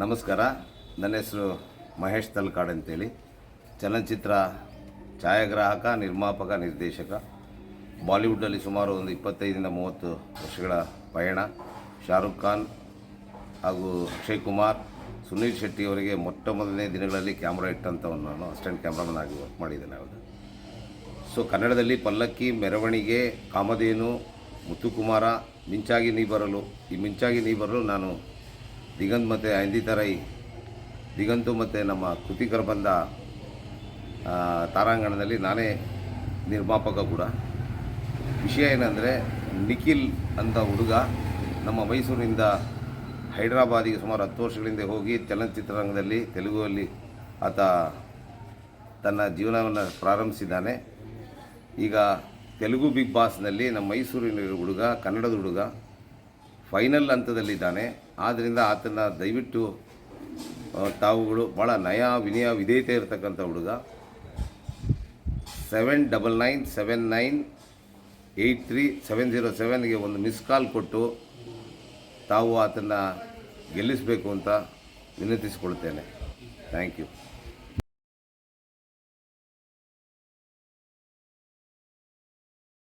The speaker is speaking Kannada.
ನಮಸ್ಕಾರ. ನನ್ನ ಹೆಸರು ಮಹೇಶ್ ತಲ್ಕಾಡ್ ಅಂತೇಳಿ. ಚಲನಚಿತ್ರ ಛಾಯಾಗ್ರಾಹಕ, ನಿರ್ಮಾಪಕ, ನಿರ್ದೇಶಕ. ಬಾಲಿವುಡ್ಡಲ್ಲಿ ಸುಮಾರು ಒಂದು ಇಪ್ಪತ್ತೈದರಿಂದ ಮೂವತ್ತು ವರ್ಷಗಳ ಪಯಣ. ಶಾರುಖ್ ಖಾನ್ ಹಾಗೂ ಅಕ್ಷಯ್ ಕುಮಾರ್, ಸುನೀಲ್ ಶೆಟ್ಟಿ ಅವರಿಗೆ ಮೊಟ್ಟ ಮೊದಲನೇ ದಿನಗಳಲ್ಲಿ ಕ್ಯಾಮ್ರಾ ಇಟ್ಟಂಥವನು ನಾನು. ಅಸಿಸ್ಟೆಂಟ್ ಕ್ಯಾಮ್ರಾಮನ್ ಆಗಿ ವರ್ಕ್ ಮಾಡಿದ್ದೇನೆ ಅವರು ಸೊ, ಕನ್ನಡದಲ್ಲಿ ಪಲ್ಲಕ್ಕಿ, ಮೆರವಣಿಗೆ, ಕಾಮಧೇನು, ಮುತ್ತುಕುಮಾರ, ಮಿಂಚಾಗಿ ನೀ ಬರಲು. ಈ ಮಿಂಚಾಗಿ ನೀ ಬರಲು ನಾನು ದಿಗಂತ್ ಮತ್ತು ಐಂದಿತರೈ ದಿಗಂತು ಮತ್ತು ನಮ್ಮ ಕೃತಿಕರ ಬಂದ ತಾರಾಂಗಣದಲ್ಲಿ ನಾನೇ ನಿರ್ಮಾಪಕ ಕೂಡ. ವಿಷಯ ಏನಂದರೆ, ನಿಖಿಲ್ ಅಂತ ಹುಡುಗ ನಮ್ಮ ಮೈಸೂರಿನಿಂದ ಹೈದರಾಬಾದಿಗೆ ಸುಮಾರು ಹತ್ತು ವರ್ಷಗಳಿಂದ ಹೋಗಿ ಚಲನಚಿತ್ರರಂಗದಲ್ಲಿ, ತೆಲುಗುವಲ್ಲಿ ಆತ ತನ್ನ ಜೀವನವನ್ನು ಪ್ರಾರಂಭಿಸಿದ್ದಾನೆ. ಈಗ ತೆಲುಗು ಬಿಗ್ ಬಾಸ್ನಲ್ಲಿ ನಮ್ಮ ಮೈಸೂರಿನ ಹುಡುಗ, ಕನ್ನಡದ ಹುಡುಗ, ಫೈನಲ್ ಹಂತದಲ್ಲಿದ್ದಾನೆ. ಆದ್ದರಿಂದ ಆತನ ದಯವಿಟ್ಟು ತಾವುಗಳು ಭಾಳ ನಯ ವಿನಯ ವಿಧೇಯತೆ ಇರತಕ್ಕಂಥ ಹುಡುಗ. Seven double nine seven nine eight three seven zero ಸೆವೆನ್ಗೆ ಒಂದು ಮಿಸ್ ಕಾಲ್ ಕೊಟ್ಟು ತಾವು ಆತನ್ನು ಗೆಲ್ಲಿಸಬೇಕು ಅಂತ ವಿನಂತಿಸಿಕೊಳ್ತೇನೆ ಥ್ಯಾಂಕ್ ಯು.